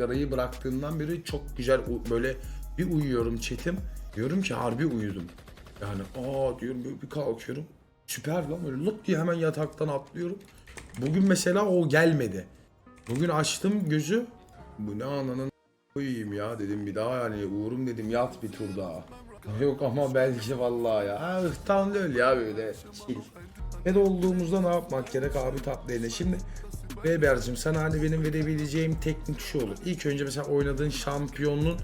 sigarayı bıraktığımdan beri çok güzel böyle bir uyuyorum çetim. Diyorum ki harbi uyudum. Yani aa diyorum böyle bir kalkıyorum. Süper lan böyle lık diye hemen yataktan atlıyorum. Bugün mesela o gelmedi. Bugün açtım gözü. Bu ne ananın koyayım ya dedim bir daha yani Uğur'um dedim yat bir tur daha. Yok ama belki vallahi ya. Ha ıhtan öl ya böyle. Chill. Fed olduğumuzda ne yapmak gerek abi tatlı. Şimdi Weber'cim sana hani benim verebileceğim teknik şu olur. İlk önce mesela oynadığın şampiyonun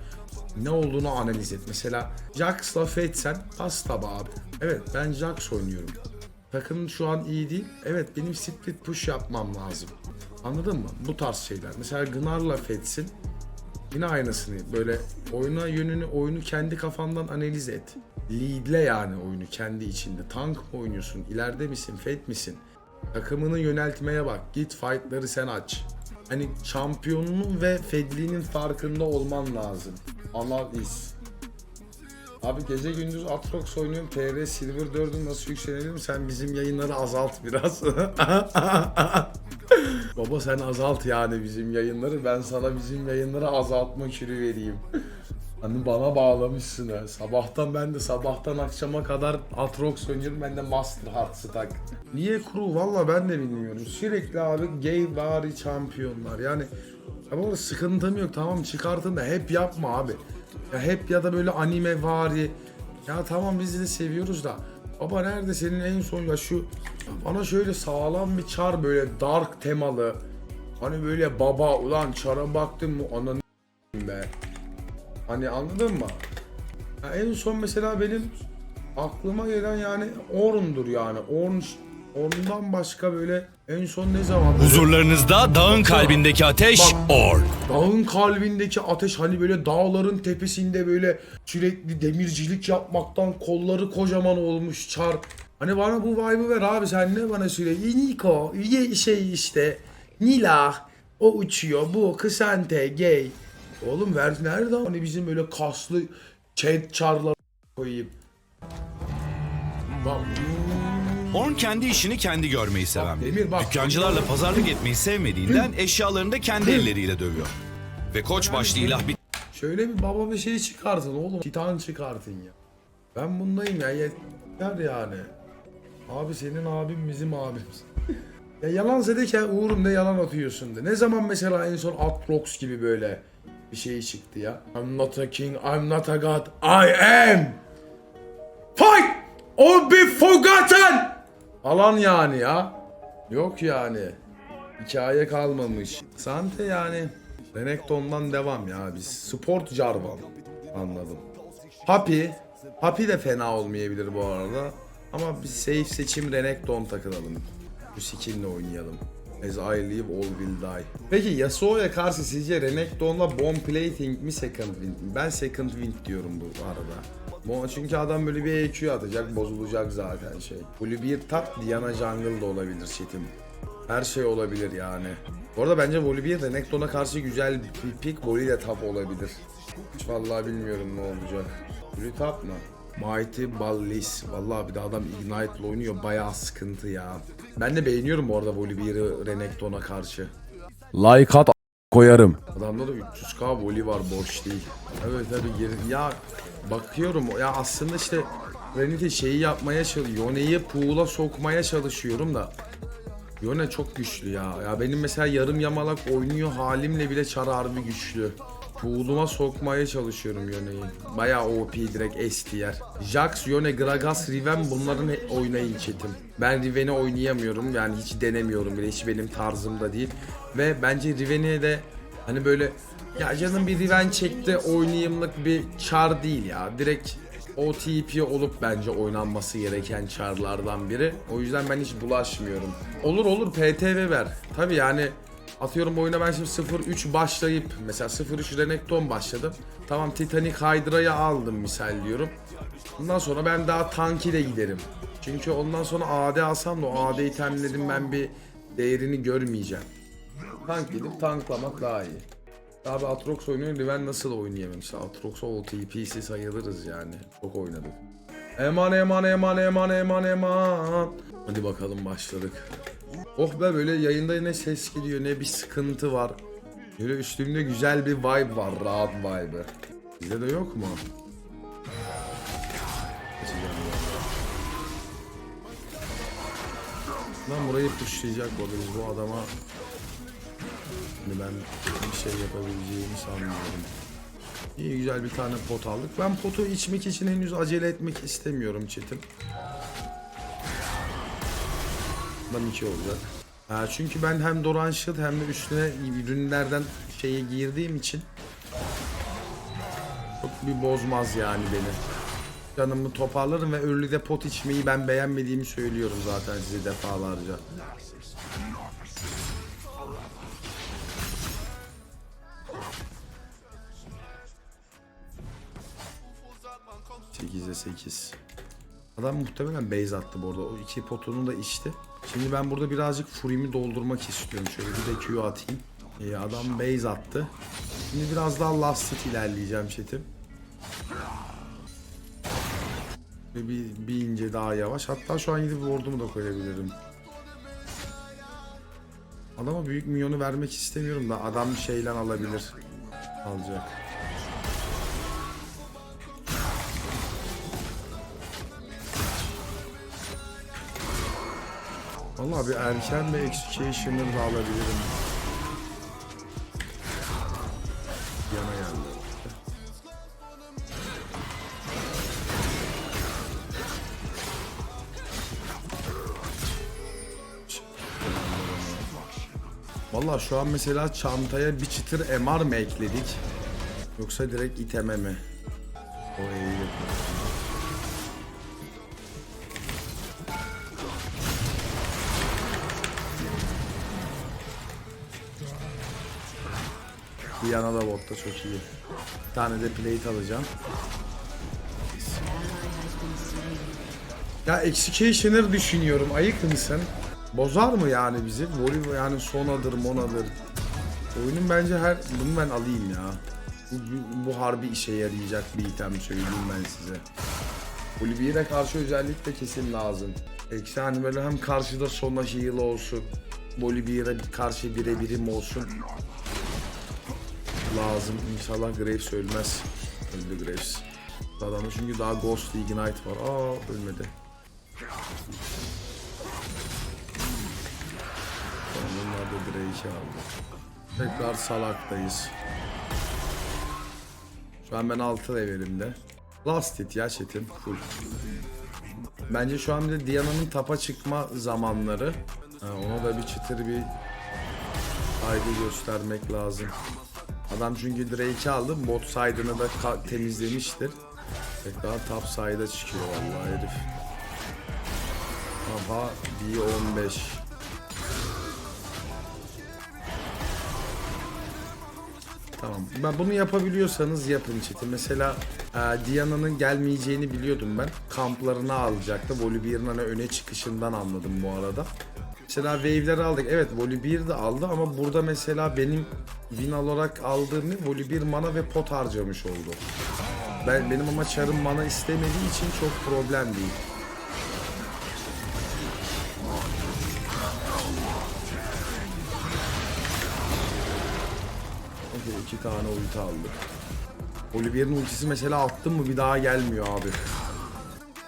ne olduğunu analiz et. Mesela Jax'la Fed'sen bas tabi abi. Evet ben Jax oynuyorum. Takım şu an iyi değil. Evet benim split push yapmam lazım. Anladın mı? Bu tarz şeyler. Mesela Gnar'la Fed'sin. Yine aynısını böyle oyuna yönünü oyunu kendi kafandan analiz et. Lead'le yani oyunu kendi içinde. Tank mı oynuyorsun? İleride misin? Fed misin? Takımını yöneltmeye bak. Git fightları sen aç. Hani şampiyonunun ve fedliğinin farkında olman lazım. Analiz. Abi gece gündüz Atrox oynuyorum. TR Silver 4'ün nasıl yükselelim? Sen bizim yayınları azalt biraz. Baba sen azalt yani bizim yayınları. Ben sana bizim yayınları azaltma kürü vereyim. Hani bana bağlamışsın ha. Sabahtan ben de sabahtan akşama kadar Atrox oynuyorum. Ben de Master Hearts'ı tak. Niye kuru? Valla ben de bilmiyorum. Sürekli abi gay bari şampiyonlar. Yani arada sıkıntım yok. Tamam çıkartın da hep yapma abi. Ya hep ya da böyle anime vari. Ya tamam biz de seviyoruz da. Baba nerede senin en son ya şu bana şöyle sağlam bir çar böyle dark temalı. Hani böyle baba ulan çara baktım mı ananı be. Hani anladın mı? Ya en son mesela benim aklıma gelen yani Orn'dur yani. Orn Orn'dan başka böyle en son ne zaman? Huzurlarınızda dağın kalbindeki ateş Bak. Orn. Dağın kalbindeki ateş hani böyle dağların tepesinde böyle sürekli demircilik yapmaktan kolları kocaman olmuş çar. Hani bana bu vibe'ı ver abi sen ne bana söyle. Niko şey işte Nila o uçuyor bu Kısante gay. Oğlum ver nerede hani bizim böyle kaslı chat çarlar koyayım. Bak Orn kendi işini kendi görmeyi seven biri. Demir bak. Dükkancılarla pazarlık etmeyi sevmediğinden eşyalarını da kendi elleriyle dövüyor. Ve koç başlı ilah bir Şöyle bir baba bir şey çıkartın oğlum. Titan çıkartın ya. Ben bundayım ya yeter yani. Abi senin abim bizim abimiz. ya yalan sedeke Uğur'um ne yalan atıyorsun de. Ne zaman mesela en son Atrox gibi böyle bir şey çıktı ya. I'm not a king, I'm not a god, I am. Fight or be forgotten. Alan yani ya. Yok yani. Hikaye kalmamış. Sante yani. Renekton'dan devam ya biz. Sport Jarvan. Anladım. Happy. Happy de fena olmayabilir bu arada. Ama biz safe seçim Renekton takılalım. Bu skinle oynayalım. As I live all will die. Peki Yasuo'ya karşı sizce Renekton'la Bomb Plating mi Second Wind? Ben Second Wind diyorum bu arada. Çünkü adam böyle bir EQ atacak bozulacak zaten şey. Blue bir tap Diana Jungle da olabilir çetim. Her şey olabilir yani. Bu arada bence Volibear Renekton'a karşı güzel bir pick. Voli de tap olabilir. Hiç vallahi bilmiyorum ne olacak. Blue tap mı? Mighty Ballis. Vallahi bir de adam Ignite'la oynuyor. Bayağı sıkıntı ya. Ben de beğeniyorum bu arada Volibear'ı Renekton'a karşı. Like at koyarım. Adamda da 300k voli var boş değil. Evet tabi geri ya bakıyorum ya aslında işte Renite şeyi yapmaya çalışıyor. Yone'yi pool'a sokmaya çalışıyorum da Yone çok güçlü ya. Ya benim mesela yarım yamalak oynuyor halimle bile çar harbi güçlü. Pool'uma sokmaya çalışıyorum Yone'yi. Bayağı OP direkt S tier. Jax, Yone, Gragas, Riven bunların oynayın chatim. Ben Riven'i oynayamıyorum yani hiç denemiyorum bile hiç benim tarzımda değil. Ve bence Riven'i de hani böyle ya canım bir Riven çekti oynayımlık bir çar değil ya. Direkt OTP olup bence oynanması gereken çarlardan biri. O yüzden ben hiç bulaşmıyorum. Olur olur PTV ver. Tabi yani atıyorum oyuna ben şimdi 0-3 başlayıp mesela 0-3 Renekton başladım. Tamam Titanic Hydra'yı aldım misal diyorum. Bundan sonra ben daha tank ile giderim. Çünkü ondan sonra AD alsam da o AD itemlerin ben bir değerini görmeyeceğim. Tank gidip tanklamak daha iyi. Abi Atrox oynuyor, Riven nasıl oynayamam? Mesela Atrox'a OTP'si sayılırız yani. Çok oynadık. Eman eman eman eman eman eman. Hadi bakalım başladık. Oh be böyle yayında ne ses gidiyor ne bir sıkıntı var. Böyle üstümde güzel bir vibe var. Rahat vibe. Bizde de yok mu? Lan burayı pushlayacak bu biz bu adama Şimdi ben bir şey yapabileceğimi sanmıyorum. İyi güzel bir tane pot aldık. Ben potu içmek için henüz acele etmek istemiyorum çetim. Bundan iki olacak. Ha, çünkü ben hem Doran Shield hem de üstüne ürünlerden şeyi girdiğim için çok bir bozmaz yani beni. Canımı toparlarım ve early'de pot içmeyi ben beğenmediğimi söylüyorum zaten size defalarca. Sekize 8. Adam muhtemelen base attı bu arada. O iki potunu da içti. Şimdi ben burada birazcık furimi doldurmak istiyorum. Şöyle bir de Q atayım. Ee, adam base attı. Şimdi biraz daha last hit ilerleyeceğim chatim. Ve bir, bir ince daha yavaş. Hatta şu an gidip ward'umu da koyabilirim. Adama büyük milyonu vermek istemiyorum da adam şeyle alabilir. Alacak. Vallahi bir erken bir executioner da alabilirim. Yana geldi. Vallahi şu an mesela çantaya bir çıtır MR mı ekledik? Yoksa direkt iteme mi? O iyi. Diana da botta çok iyi. Bir tane de plate alacağım. Ya Executioner düşünüyorum. Ayık mısın? Bozar mı yani bizi? Voley yani sonadır monadır. Oyunun bence her... Bunu ben alayım ya. Bu, bu, bu harbi işe yarayacak bir item söyleyeyim ben size. Olivia'ya karşı özellikle kesin lazım. Eksi hani böyle hem karşıda sona heal olsun. Bolivia'ya karşı birebirim olsun. Lazım. İnşallah Graves ölmez. Öldü Graves. Adamda çünkü daha Ghost Ignite var. Aa ölmedi. Tamam bunlar da Drake'i aldı. Tekrar salaktayız. Şu an ben 6 levelimde. Last hit ya chatim full. Bence şu an bir de Diana'nın tapa çıkma zamanları. Ha, ona da bir çıtır bir haydi göstermek lazım. Adam çünkü Drake'i aldı. Bot side'ını da temizlemiştir. Tekrar top side'a çıkıyor vallahi herif. Aha B15. Tamam. Ben bunu yapabiliyorsanız yapın çeti. Mesela e, Diana'nın gelmeyeceğini biliyordum ben. Kamplarını alacaktı. Volibear'ın öne çıkışından anladım bu arada. Mesela wave'leri aldık. Evet Volibear de aldı ama burada mesela benim win olarak aldığım ne? Volibear mana ve pot harcamış oldu. Ben benim ama çarım mana istemediği için çok problem değil. Okey iki tane ulti aldık. Oliver'in ultisi mesela attım mı bir daha gelmiyor abi.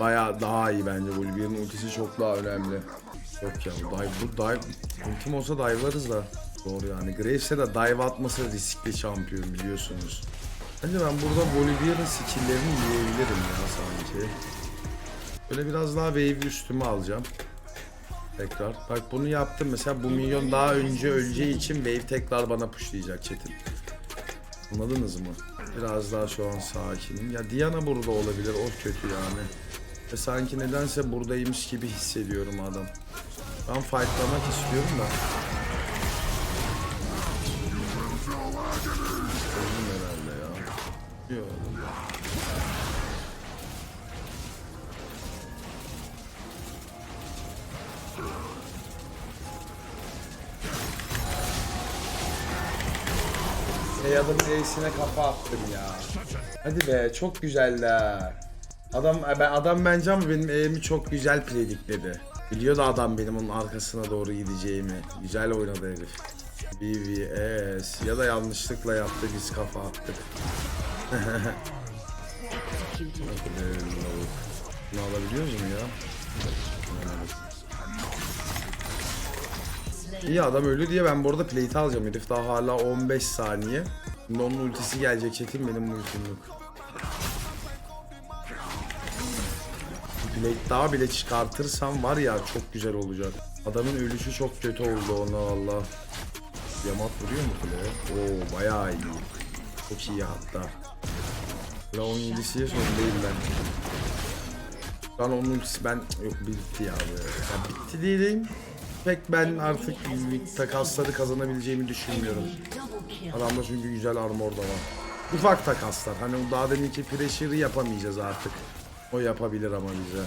Baya daha iyi bence Oliver'in ultisi çok daha önemli. Yok ya bu dive, bu dive ultim olsa dive'larız da. Doğru yani. Graves'e de dive atması riskli şampiyon biliyorsunuz. Bence ben burada Bolivia'nın skill'lerini yiyebilirim ya sanki. Böyle biraz daha wave üstüme alacağım. Tekrar. Bak bunu yaptım mesela bu milyon daha önce öleceği için wave tekrar bana pushlayacak Çetin. Anladınız mı? Biraz daha şu an sakinim. Ya Diana burada olabilir o kötü yani. Ve sanki nedense buradaymış gibi hissediyorum adam. Ben fightlamak istiyorum da. Öldüm herhalde ya. Yok. Eyad'ın E'sine kafa attım ya. Hadi be çok güzeller. Adam ben adam bence ama benim E'mi çok güzel predikledi. Biliyordu adam benim onun arkasına doğru gideceğimi. Güzel oynadı herif. BVS ya da yanlışlıkla yaptı biz kafa attık. Bunu alabiliyoruz mu ya? İyi adam ölü diye ben bu arada plate alacağım. Herif daha hala 15 saniye. Şimdi onun ultisi gelecek çetin benim ultim. Plate daha bile çıkartırsam var ya çok güzel olacak. Adamın ölüşü çok kötü oldu ona valla. Yamat vuruyor mu kule? Oo bayağı iyi. Çok iyi hatta. La 17'siye son değil ben. Ben onun ben yok bitti ya. Ya bitti diyeyim. Pek ben artık takasları kazanabileceğimi düşünmüyorum. Adamda çünkü güzel armor da var. Ufak takaslar. Hani daha deminki pressure'ı yapamayacağız artık. O yapabilir ama bize.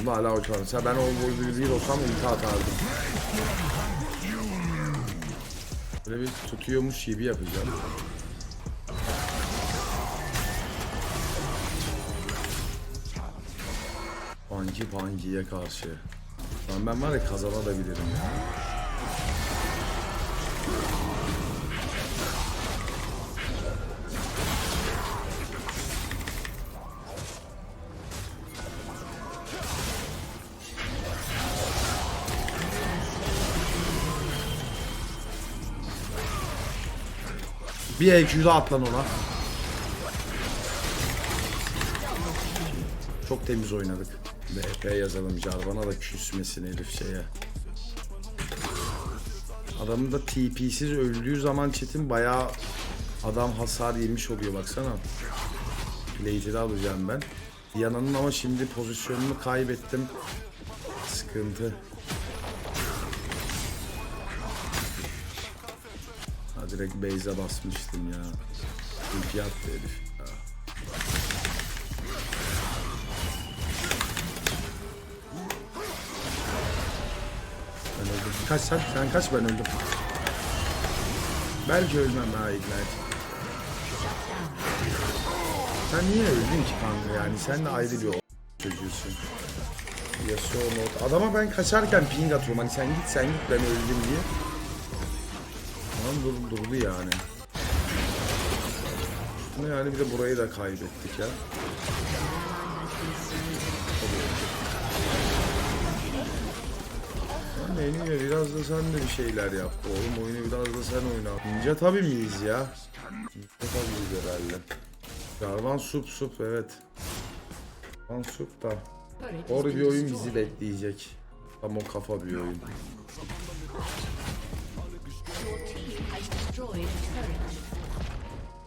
Bunda hala uçar. Mesela ben o boylu bir olsam ulti atardım. Böyle bir tutuyormuş gibi yapacağım. Panki Panki'ye karşı. Lan ben var ya kazanabilirim ya. Bir EQ'da atlan ona. Çok temiz oynadık. BP yazalım Jarvan'a da küsmesin herif şeye. Adamın da TP'siz öldüğü zaman Çetin bayağı adam hasar yemiş oluyor baksana. Plate'i alacağım ben. Yananın ama şimdi pozisyonunu kaybettim. Sıkıntı. Direkt base'e basmıştım ya. Ulti attı herif. Ya. Ben öldüm. Kaç sen? Sen kaç ben öldüm. Belki ölmem ha Ignite. Sen niye öldün ki kanka yani? Sen de ayrı bir o- çocuğusun. Yasuo not. Adama ben kaçarken ping atıyorum. Hani sen git sen git ben öldüm diye. Tamam dur, durdu yani. Ama yani bir de burayı da kaybettik ya. Lan biraz da sen de bir şeyler yap. Oğlum oyunu biraz da sen oyna. Ninja tabi miyiz ya? Ninja tabiyiz herhalde. Jarvan sup sup evet. Jarvan sup da. Doğru bir oyun bizi bekleyecek. Tam o kafa bir oyun.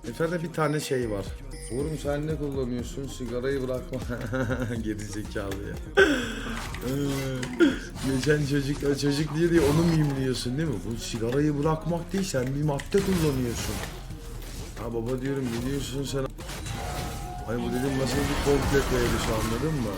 Efendim bir tane şey var. Oğlum sen ne kullanıyorsun? Sigarayı bırakma. Geri zekalı ya. Geçen çocuk, çocuk diye diye onu mimliyorsun değil mi? Bu sigarayı bırakmak değil sen bir madde kullanıyorsun. Ha baba diyorum ne diyorsun sen? Hani bu dedim nasıl bir komple koymuş anladın mı?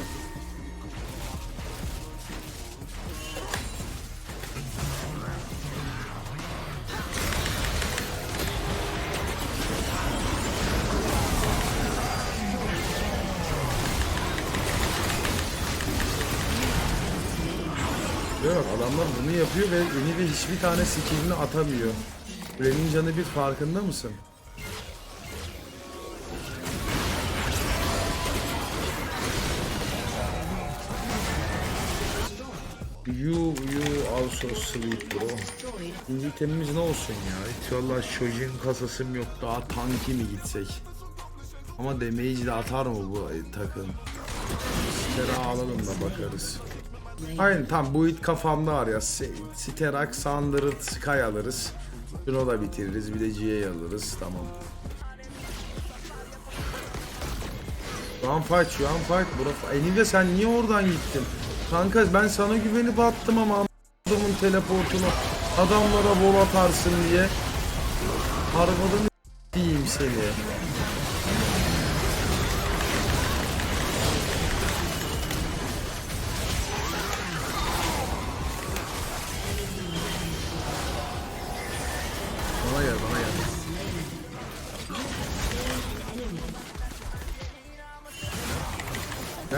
Yapıyor ve yeni de hiçbir tane skillini atamıyor. Kulenin canı bir farkında mısın? You, you also sleep bro. İkinci itemimiz ne olsun ya? Hiç valla çocuğun kasasım yok. Daha tanki mi gitsek? Ama damage de atar mı bu takım? Stera alalım da bakarız. Aynen tam bu it kafamda var ya. Sterak, Sandır'ı, Sky alırız. Şunu da bitiririz. Bir de GA alırız. Tamam. Şu an fight, şu an fight. Bura... Enilde sen niye oradan gittin? Kanka ben sana güvenip attım ama adamın teleportunu adamlara bol atarsın diye. Harvard'ın diyeyim seni.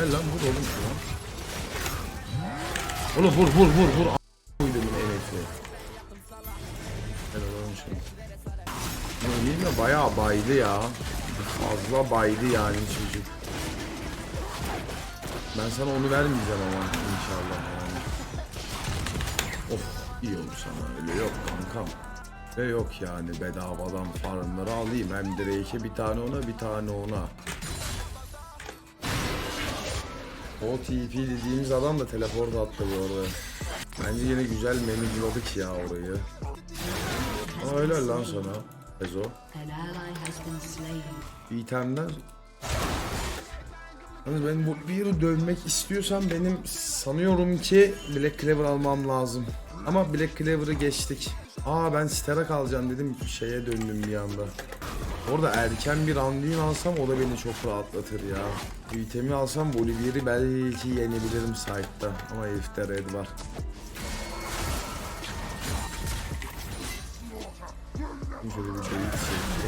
Gel lan vur oğlum şuna. Oğlum vur vur vur vur. Koydum NF'i. Helal olsun. Bu değil mi? Bayağı baydı ya. Fazla baydı yani çocuk. Ben sana onu vermeyeceğim ama inşallah yani. Of iyi olur sana öyle yok kankam. Ve yok yani bedavadan farmları alayım. Hem Drake'e bir tane ona bir tane ona. O TP dediğimiz adam da teleport attı bu arada. Bence yine güzel menücüladık ya orayı. Ama öyle lan sana. Ezo. İtemler Yalnız ben bu bir yeri dövmek istiyorsam benim sanıyorum ki Black Cleaver almam lazım. Ama Black Cleaver'ı geçtik. Aa ben Sterak alacağım dedim şeye döndüm bir anda. Orada erken bir Anduin alsam o da beni çok rahatlatır ya. Bu itemi alsam Bolivier'i belki yenebilirim site'da. Ama herifte red var. Şöyle bir şey çekti.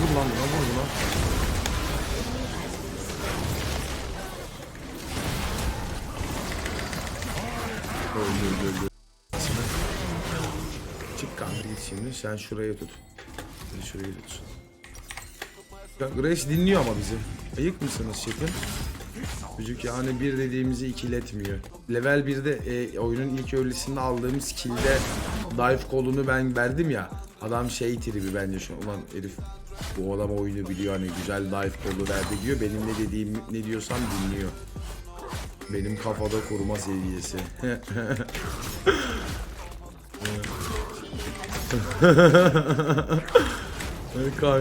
Vur lan buna vur buna. Öldü öldü öldü. Şimdi sen şuraya tut. Sen şurayı tut. Grace dinliyor ama bizi. Ayık mısınız çetin? Çocuk yani bir dediğimizi ikiletmiyor. Level 1'de e, oyunun ilk öğresinde aldığım skill'de dive kolunu ben verdim ya. Adam şey tribi bence şu ulan herif bu adam oyunu biliyor hani güzel dive kolu verdi diyor. Benim ne dediğim ne diyorsam dinliyor. Benim kafada kurma seviyesi. Kanka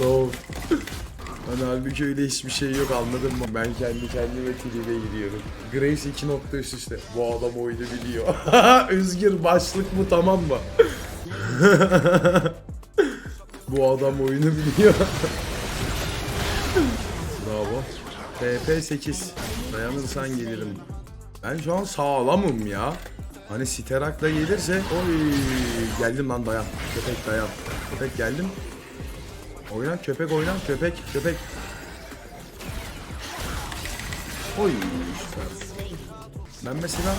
love. Hani halbuki öyle hiçbir şey yok anladın mı? Ben kendi kendime tribe giriyorum. Grace 2 nokta üst işte. Bu adam oyunu biliyor. Özgür başlık mı tamam mı? Bu adam oyunu biliyor. Bravo. TP8. Dayanırsan gelirim. Ben şu an sağlamım ya. Hani Sterak'la gelirse oy geldim lan dayan. Köpek dayan. Köpek geldim. Oyna köpek oyna köpek köpek. Oy. Ben mesela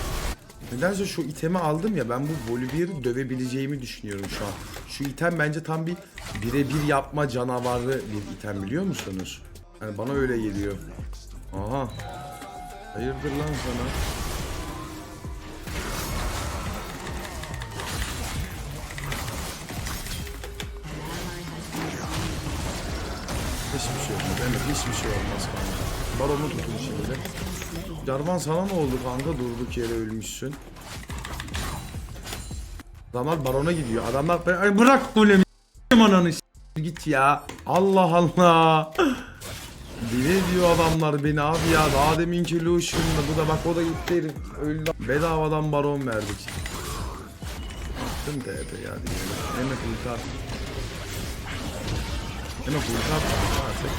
nedense şu itemi aldım ya ben bu Volibear'ı dövebileceğimi düşünüyorum şu an. Şu item bence tam bir birebir yapma canavarı bir item biliyor musunuz? Yani bana öyle geliyor. Aha. Hayırdır lan sana? Hiçbir şey olmaz kanka. Baronu tutun şimdi. Jarvan sana ne oldu kanka durduk yere ölmüşsün. Adamlar barona gidiyor. Adamlar Ay bırak s**eyim ananı git ya. Allah Allah. Dile diyor adamlar beni abi ya. Daha deminki Lucian'da bu da bak o da gitti herif. Öldü. Bedavadan baron verdik. Attım TP ya diyelim. Hemen ulti at. Hemen ulti at artık.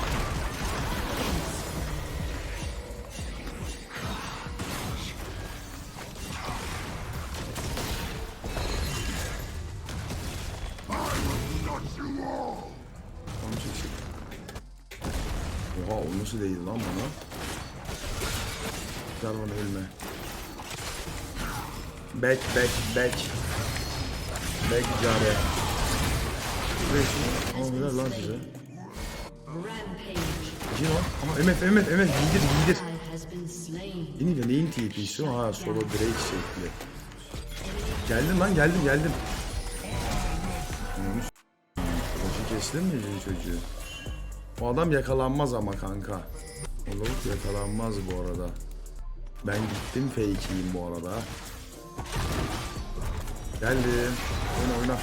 Nasıl değil lan bana? Jarvan ölme. Back back back. Back. Buraya Ama güzel lan size. Cino. Ama MF MF MF giydir giydir. Yine de neyin TP'si o? Ha solo Drake şekli. Geldim lan geldim geldim. Koçu kestin mi çocuğu? O adam yakalanmaz ama kanka. O yakalanmaz bu arada. Ben gittim fake'iyim bu arada. Geldim. Oyna oyna.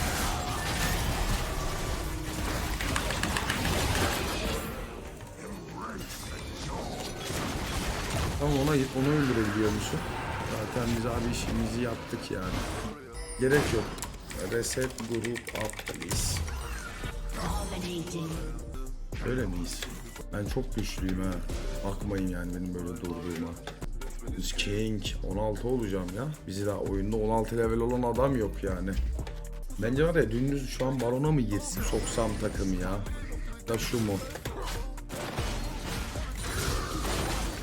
Tamam ona onu öldürebiliyor musun? Zaten biz abi işimizi yaptık yani. Gerek yok. Reset grup up please. Dominating. Öyle miyiz? Ben çok güçlüyüm ha. Bakmayın yani benim böyle durduğuma. Biz King 16 olacağım ya. Bizi daha oyunda 16 level olan adam yok yani. Bence var ya dümdüz şu an barona mı girsin soksam takım ya? Da şu mu?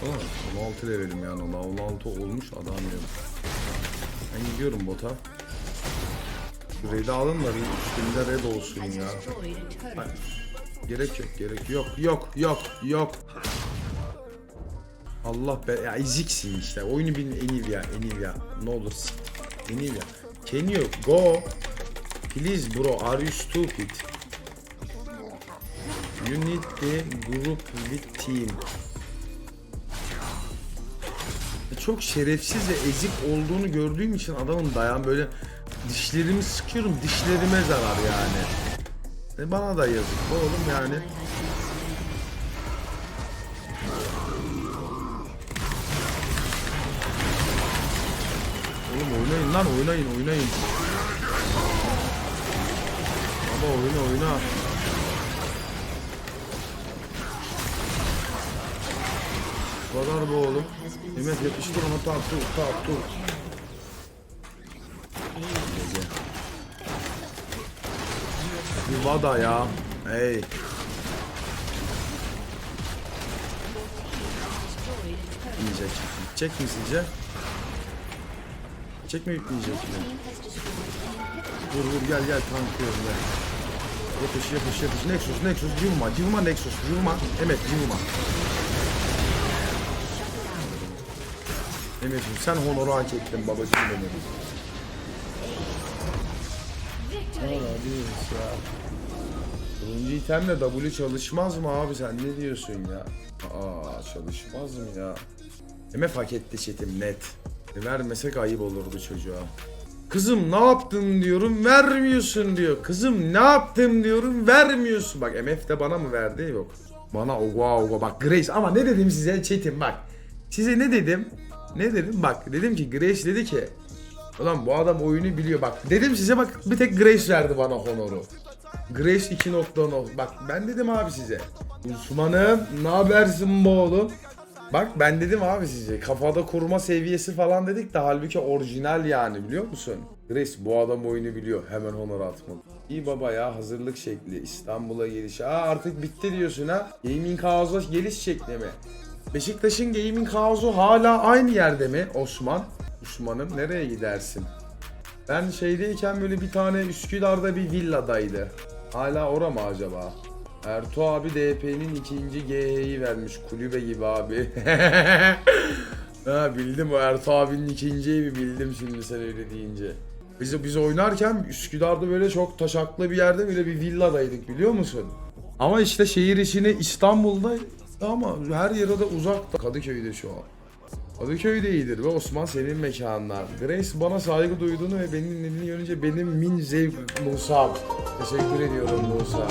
Aa, 16 levelim yani ona 16 olmuş adam yok. Ben gidiyorum bota. Red'i alın da bir üstümde red olsun ya. Turret. Gerek yok gerek yok yok yok yok. Allah be ya eziksin işte. Oyunu bilin Enivia Enivia. Ne olursun. Enivia. Can you go? Please bro are you stupid? You need the group with team. Çok şerefsiz ve ezik olduğunu gördüğüm için adamın dayan böyle dişlerimi sıkıyorum dişlerime zarar yani. E bana da yazık oğlum yani. Oğlum oynayın lan oynayın oynayın. Baba oyna oyna. Bu kadar bu oğlum. Mehmet yapıştır onu tak dur tak dur. Bir vada ya. Hey. Yiyecek. Gidecek mi sizce? Gidecek mi gitmeyecek mi? Vur vur gel gel tanklıyorum gel. Yapış yapış yapış. Nexus Nexus cıvıma cıvıma Nexus cıvıma. Evet cıvıma. Emet'ciğim sen honoru hak ettin babacığım benim. Ne diyoruz ya? Turuncu itemle W çalışmaz mı abi sen ne diyorsun ya? Aa çalışmaz mı ya? MF hak etti çetim net. E, Vermesek ayıp olurdu çocuğa. Kızım ne yaptın diyorum vermiyorsun diyor. Kızım ne yaptım diyorum vermiyorsun. Bak MF de bana mı verdi yok. Bana oga oga bak Grace ama ne dedim size çetim bak. Size ne dedim? Ne dedim? Bak dedim ki Grace dedi ki Ulan bu adam oyunu biliyor bak. Dedim size bak bir tek Grace verdi bana honoru. Grace 2.10 Bak ben dedim abi size. Osman'ım ne habersin bu oğlum? Bak ben dedim abi size kafada kurma seviyesi falan dedik de halbuki orijinal yani biliyor musun? Grace bu adam oyunu biliyor hemen honor atmalı. İyi baba ya hazırlık şekli İstanbul'a geliş. Aa artık bitti diyorsun ha. Gaming House'a geliş şekli mi? Beşiktaş'ın Gaming House'u hala aynı yerde mi Osman? Osman'ım nereye gidersin? Ben şeydeyken böyle bir tane Üsküdar'da bir villadaydı. Hala ora mı acaba? Ertuğ abi DP'nin ikinci GH'yi vermiş kulübe gibi abi. ha bildim o Ertuğ abinin ikinci evi bildim şimdi sen öyle deyince. Biz, biz oynarken Üsküdar'da böyle çok taşaklı bir yerde böyle bir villadaydık biliyor musun? Ama işte şehir içine İstanbul'da ama her yere de uzakta. Kadıköy'de şu an. Kadıköy'de iyidir ve Osman senin mekanlar. Grace bana saygı duyduğunu ve benim dediğini görünce benim min zevk Musa. Teşekkür ediyorum Musa.